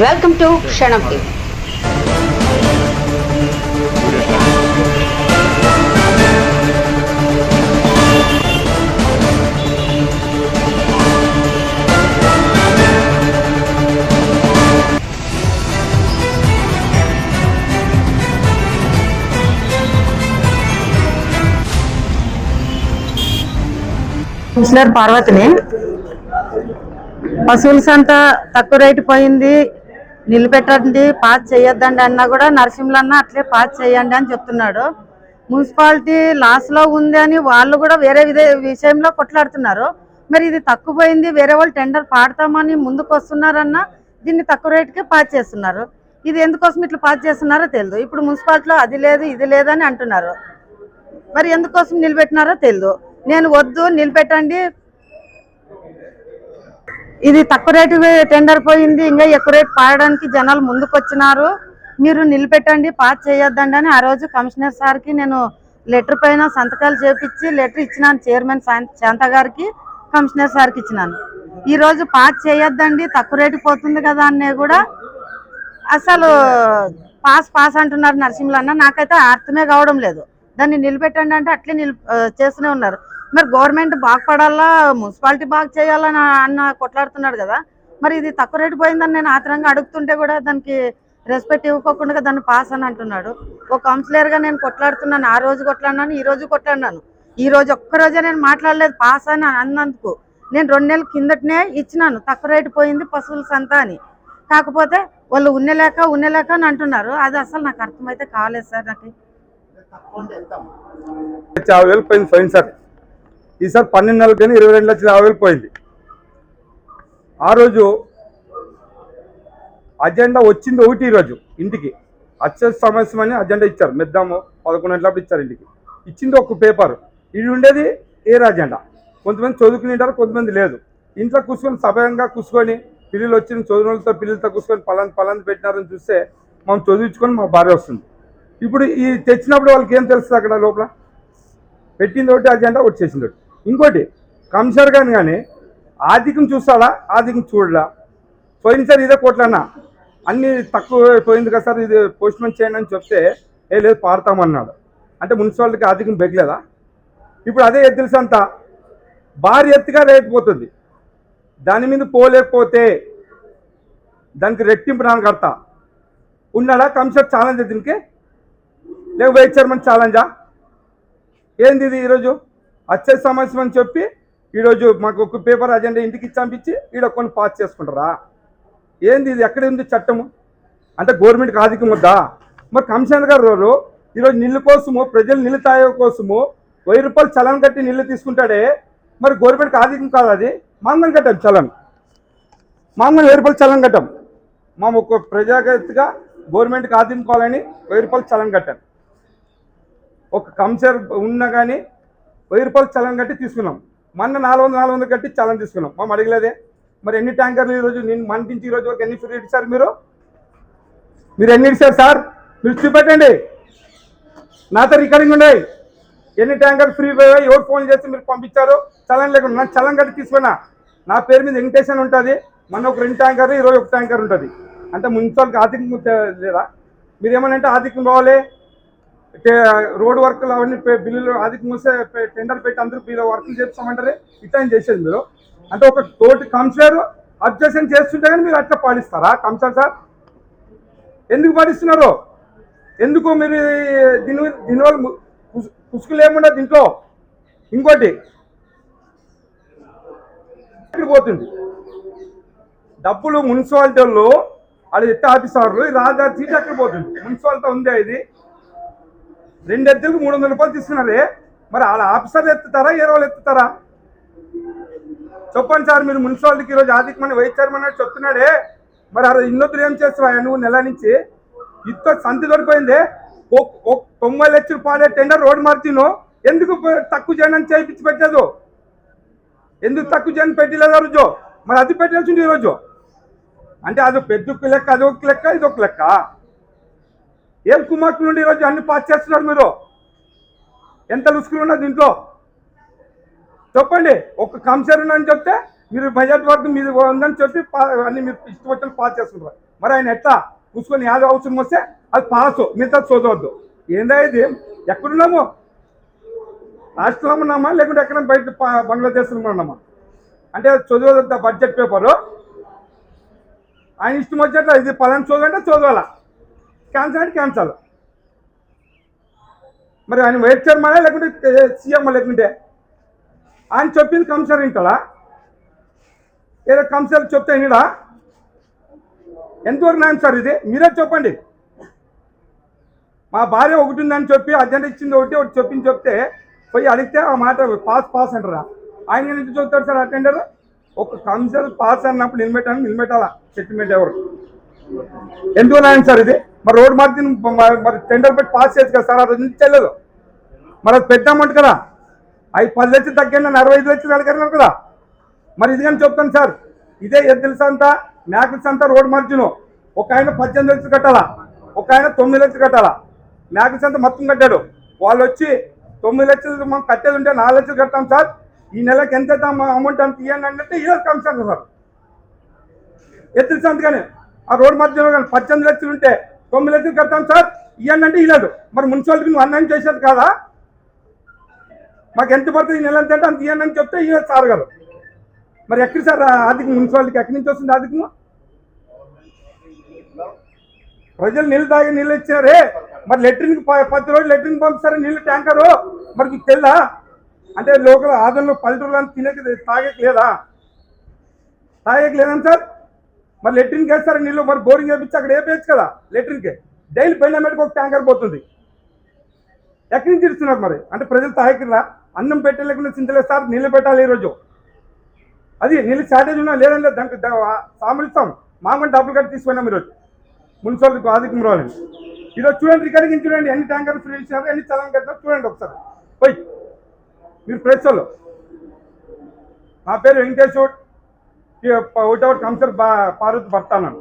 Welcome to Kshanam TV councillor పార్వతిని పశువుల సంత తక్కువ రేటు పోయింది. నిలబెట్టండి పాస్ చేయొద్దండి అన్నా కూడా నరసింహులు అట్లే పాస్ చేయండి అని చెప్తున్నాడు. మున్సిపాలిటీ లాస్లో ఉంది అని వాళ్ళు కూడా వేరే విషయంలో కొట్లాడుతున్నారు. మరి ఇది తక్కువ పోయింది వేరే వాళ్ళు టెండర్ పాడతామని ముందుకు వస్తున్నారన్నా దీన్ని తక్కువ రేటుకే పాస్ చేస్తున్నారు. ఇది ఎందుకోసం ఇట్లా పాస్ చేస్తున్నారో తెలియదు ఇప్పుడు మున్సిపాలిటీలో అది లేదు ఇది లేదని అంటున్నారు. మరి ఎందుకోసం నిలబెట్టినారో తెలియదు నేను వద్దు నిలబెట్టండి ఇది తక్కువ రేటు టెండర్ పోయింది. ఇంకా ఎక్కువ రేటు పాడడానికి జనాలు ముందుకు వచ్చినారు మీరు నిలబెట్టండి పాస్ చేయొద్దండి అని ఆ రోజు కమిషనర్ సార్కి నేను లెటర్ పైన సంతకాలు చేపించి లెటర్ ఇచ్చినాను చైర్మన్ శాంత గారికి కమిషనర్ సార్కి ఇచ్చినాను. ఈ రోజు పాస్ చేయొద్దండి తక్కువ రేటు పోతుంది కదా అనే కూడా అసలు పాస్ పాస్ అంటున్నారు నరసింహులు అన్న. నాకైతే అర్థమే కావడం లేదు. దాన్ని నిలబెట్టండి అంటే అట్లే నిల్ చేస్తూనే ఉన్నారు. మరి గవర్నమెంట్ బాగుపడాలా మున్సిపాలిటీ బాగా చేయాలని అన్న కొట్లాడుతున్నాడు కదా. మరి ఇది తక్కువ రేటు పోయిందని నేను ఆత్రంగా అడుగుతుంటే కూడా దానికి రెస్పెక్ట్ ఇవ్వకోకుండా దాన్ని పాస్ అని అంటున్నాడు. ఒక కౌన్సిలర్గా నేను కొట్లాడుతున్నాను. ఆ రోజు కొట్లాడినాను ఈ రోజు కొట్లాడినాను. ఈ రోజు ఒక్క రోజే నేను మాట్లాడలేదు పాస్ అని అన్నందుకు. నేను రెండు నెలల కిందటనే ఇచ్చినాను. తక్కువ రేటు పోయింది పశువుల సంత అని. కాకపోతే వాళ్ళు ఉన్నలేక ఉన్నలేక అని అంటున్నారు. అది అసలు నాకు అర్థమైతే కాలేదు సార్ నాకు. లక్ష వేలు పోయింది ఫైన్ సార్. ఈసారి పన్నెండు నెలల కానీ ఇరవై రెండు లక్షల యాభై వేలు పోయింది. ఆ రోజు అజెండా వచ్చింది ఒకటి ఈరోజు ఇంటికి. అత్యవసర సమస్యమని అజెండా ఇచ్చారు. మెద్దాము పదకొండు గంటలప్పుడు ఇచ్చారు ఇంటికి. ఇచ్చింది ఒక పేపర్. ఇది ఉండేది ఏర్ అజెండా కొంతమంది చదువుకుని ఉంటారు కొంతమంది లేదు. ఇంట్లో కూర్చొని సభ్యంగా కూర్చొని పిల్లలు వచ్చిన చదువులతో పిల్లలతో కూర్చొని పలాంది పలాంది పెట్టినారని చూస్తే మనం చదివించుకొని మా భార్య వస్తుంది. ఇప్పుడు ఈ తెచ్చినప్పుడు వాళ్ళకి ఏం తెలుస్తుంది అక్కడ లోపల? పెట్టింది ఒకటి అజెండా ఒకటి చేసింది ఒకటి. ఇంకోటి కమిషనర్ గాని కానీ ఆర్థికం చూస్తాడా ఆర్థికం చూడలా పోయింది సార్ ఇదే కోట్లన్నా అన్ని తక్కువ పోయింది కదా సార్ ఇది పోస్ట్మెంట్ చేయండి అని చెప్తే ఏ లేదు పాడతామన్నాడు అంటే మున్సిపాలిటీకి ఆర్థికం బెగలేదా ఇప్పుడు అదే ఎద్దుల అంతా? భారీ ఎత్తుగా రేటు పోతుంది. దాని మీద పోలేకపోతే దానికి రెట్టింపు నాన్న కడతా ఉన్నాడా కమిషనర్ ఛాలెంజ్ దీనికి? లేక వైస్ చైర్మన్ ఛాలెంజా? ఏంది ఇది ఈరోజు? వచ్చే సమస్య అని చెప్పి ఈరోజు మాకు ఒక పేపర్ అజెండా ఇంటికి చంపించి ఈడ కొన్ని పాస్ చేసుకుంటారా? ఏంది ఇది? ఎక్కడ ఉంది చట్టము? అంటే గవర్నమెంట్కి ఆధిక్యం వద్దా? మరి కమిషనర్ గారు ఈరోజు నీళ్ళు కోసము ప్రజలు నీళ్ళు తాగే కోసము వెయ్యి రూపాయలు చలం కట్టి నీళ్ళు తీసుకుంటాడే? మరి గవర్నమెంట్కి ఆధిక్యం కాదు అది? మామూలు కట్టాం చలం మామూలు వెయ్యి రూపాయలు చలం కట్టాం. మా ఒక ప్రజాగతిగా గవర్నమెంట్కి ఆదించుకోవాలని వెయ్యి రూపాయలు చలం కట్టాను ఒక కంసర్ ఉన్నా కానీ వెయ్యి రూపాయలు చలనం కట్టి తీసుకున్నాం. మొన్న నాలుగు వందలు నాలుగు వందలు కట్టి చలన్ తీసుకున్నాం. మేము అడగలేదే. మరి ఎన్ని ట్యాంకర్లు ఈరోజు నేను మన నుంచి ఈరోజు వరకు ఎన్ని ఫ్రీ ఇచ్చారు మీరు? మీరు ఎన్ని ఇచ్చారు సార్? మీరు చూపెట్టండి. నాతో రికార్డింగ్ ఉన్నాయి. ఎన్ని ట్యాంకర్ ఫ్రీ ఎవరు ఫోన్ చేసి మీరు పంపించారు? చలనం లేకుండా నా చలన్ కట్టి తీసుకున్నా. నా పేరు మీద వెంకటేషన్ ఉంటుంది. మొన్న ఒక రెండు ట్యాంకర్ ఈరోజు ఒక ట్యాంకర్ ఉంటుంది. అంటే మున్సిపాలిటీ ఆర్థికం లేదా? మీరు ఏమనంటే ఆర్థికం కావాలి రోడ్ వర్క్లు అవన్నీ బిల్లులు అది మూసే టెండర్ పెట్టి అందరూ బిల్లు వర్క్లు చేస్తామంటారే ఇట్లా చేసేది మీరు? అంటే ఒక తోటి కమిషనర్ అబ్జెక్షన్ చేస్తుంటే కానీ మీరు అట్లా పాలిస్తారా కమిషనర్ సార్? ఎందుకు పాలిస్తున్నారు ఎందుకు మీరు దీని దీనివల్ల ము- పుస్- దీంట్లో ఇంకోటి పోతుంది. డబ్బులు మున్సిపాలిటీ వాళ్ళు వాళ్ళు ఎత్త ఆఫీసర్లు? రాజా రాజధాని సీట్ ఎక్కడ పోతుంది. మున్సిపాలిటీ ఉందే ఇది. రెండు ఎద్దులకు మూడు వందల రూపాయలు తీసుకున్నారే? మరి వాళ్ళ ఆఫీసర్లు ఎత్తుతారా ఏ రోజులు ఎత్తుతారా? చెప్పండి సార్ మీరు మున్సిపాలిటీకి ఈరోజు ఆర్థికమని వైస్ చైర్మన్ అని చెప్తున్నాడే. మరి ఆ ఇన్నొద్దులు ఏం చేస్తావా నువ్వు నెల నుంచి? ఇంత సంతి దొరికిపోయింది. తొంభై లక్షలు రూపాయలు టెండర్ రోడ్ మార్చిను? ఎందుకు తక్కువ చేయడం అని చేయించి పెట్టలేదు? ఎందుకు తక్కువ చేయని పెట్టలేదు ఆ రోజు? మరి అది పెట్టాల్సింది ఈరోజు అంటే అది పెద్ద లెక్క అది ఒక లెక్క ఇది ఒక లెక్క. ఏం కుమార్తె నుండి ఈరోజు అన్ని పాస్ చేస్తున్నారు మీరు? ఎంత లుసుకులు ఉన్నారు దీంట్లో? చెప్పండి ఒక కంసర్ అని చెప్తే మీరు బడ్జెట్ వర్క్ మీద ఉందని చెప్పి అన్ని మీరు ఇష్టం వచ్చిన పాస్ చేస్తున్నారు. మరి ఆయన ఎట్లా? కూసుకొని యాదో అవసరం వస్తే అది పాస్ మిగతా చదవద్దు. ఏందా ఇది? ఎక్కడున్నాము? రాష్ట్రంలో ఉన్నామా? లేకుంటే ఎక్కడ బయట బంగ్లాదేశ్లో ఉన్నామా? అంటే చదవద్ద బడ్జెట్ పేపరు. ఆయన ఇష్టం వచ్చేట్లా ఇది పలానా చదవంటే చదవాలా? క్యాన్సల్ అంటే క్యాన్సల్ మరి ఆయన వైస్ చైర్మనా లేకుంటే సీఎం లేకుంటే? ఆయన చెప్పింది కమిషనర్ వింటాడా? ఏదో కమిషనర్ చెప్తే వినడా? ఎంతవరకు న్యాయం సార్ ఇది? మీరే చెప్పండి. మా భార్య ఒకటి ఉందని చెప్పి అర్జెంట్ ఇచ్చింది ఒకటి ఒకటి చెప్పింది చెప్తే పోయి అడిగితే ఆ మాట పాస్ పాస్ అంటారా? ఆయన ఎందుకు చెప్తాడు సార్ అటెండర్ ఒక కమిషనర్ పాస్ అన్నప్పుడు నిలబెట్టాను నిలబెట్టాలా? సెటిల్మెంట్ ఎవరు? ఎందుకు న్యాయం సార్ ఇది? మరి రోడ్ మార్జిన్ మరి టెండర్ పెట్టి పాస్ చేయొచ్చు కదా సార్? ఆ రోజు నుంచి చెల్లదు. మరి అది పెద్ద అమౌంట్ కదా. అవి పది లక్షలు తగ్గిన అరవై ఐదు లక్షలు అడగన్నారు కదా. మరి ఇది కానీ చెప్తాను సార్. ఇదే ఎద్దుల అంతా మేకల అంతా రోడ్ మార్జిన్. ఒక ఆయన పద్దెనిమిది లక్షలు కట్టాలా? ఒక ఆయన తొమ్మిది లక్షలు కట్టాలా? మేకల అంతా మొత్తం కట్టాడు. వాళ్ళు వచ్చి తొమ్మిది లక్షలు మనం కట్టేది ఉంటే నాలుగు లక్షలు కడతాం సార్. ఈ నెలకి ఎంత అమౌంట్ అంత ఇవ్వండి అంటే ఇవ్వాలి కమిషన్ సార్. ఎత్తుల సంత కానీ ఆ రోడ్ మధ్యలో కానీ పద్దెనిమిది లక్షలు ఉంటే తొమ్మిది లక్షలు కడతాం సార్ ఇవ్వండి అంటే ఇవ్వలేదు మరి మున్సిపాలిటీ నువ్వు అన్నం చేసేది కాదా? మాకు ఎంత పడుతుంది ఈ నెల ఎంత అంటే అంత ఇవ్వండి అని చెప్తే ఇవ్వదు సార్ గారు. మరి ఎక్కడ సార్ ఆర్థిక మున్సిపాలిటీకి ఎక్కడి నుంచి వస్తుంది ఆర్థికము? ప్రజలు నీళ్ళు తాగి నీళ్ళు ఇచ్చారే. మరి లెట్రిన్ పది రోజులు లెట్రిన్ పంపిస్తారు నీళ్ళు ట్యాంకరు? మరి మీకు తెల్లా అంటే లోకల్ ఆదంలో పల్లెటూరులో తినేకి తాగేకి లేదా? తాగేకి లేదని సార్? మరి లెట్రిన్కి వేస్తారు నీళ్ళు మరి బోరింగ్ వేపించి అక్కడ వేపేయచ్చు కదా లెట్రిన్కి డైలీ బెండమెట్కి ఒక ట్యాంకర్ పోతుంది. ఎక్కడి నుంచి ఇస్తున్నారు మరి? అంటే ప్రజలు తాగకిరా అన్నం పెట్టలేకుండా చింతలేదు సార్ నీళ్ళు పెట్టాలి ఈరోజు. అది నీళ్ళు షార్టేజ్ ఉన్నా లేదని లేదు. దానికి సామర్థ్యం సామలిస్తాం మామూలు డబ్బులు కట్టి తీసుకున్నాం ఈరోజు. మున్సిపాలిటీకి ఆధిక్యం రావాలని ఈరోజు చూడండి రికార్డింగ్ చూడండి. ఎన్ని ట్యాంకర్లు ఫ్రీ ఇచ్చినారు ఎన్ని చలం కట్టినారు చూడండి ఒకసారి. పోయి. మీరు ప్రెస్ వాళ్ళు. నా పేరు వెంకటేశ్వర్ ఒకటి కమిషనర్ పార్వతి భర్త అన్నాను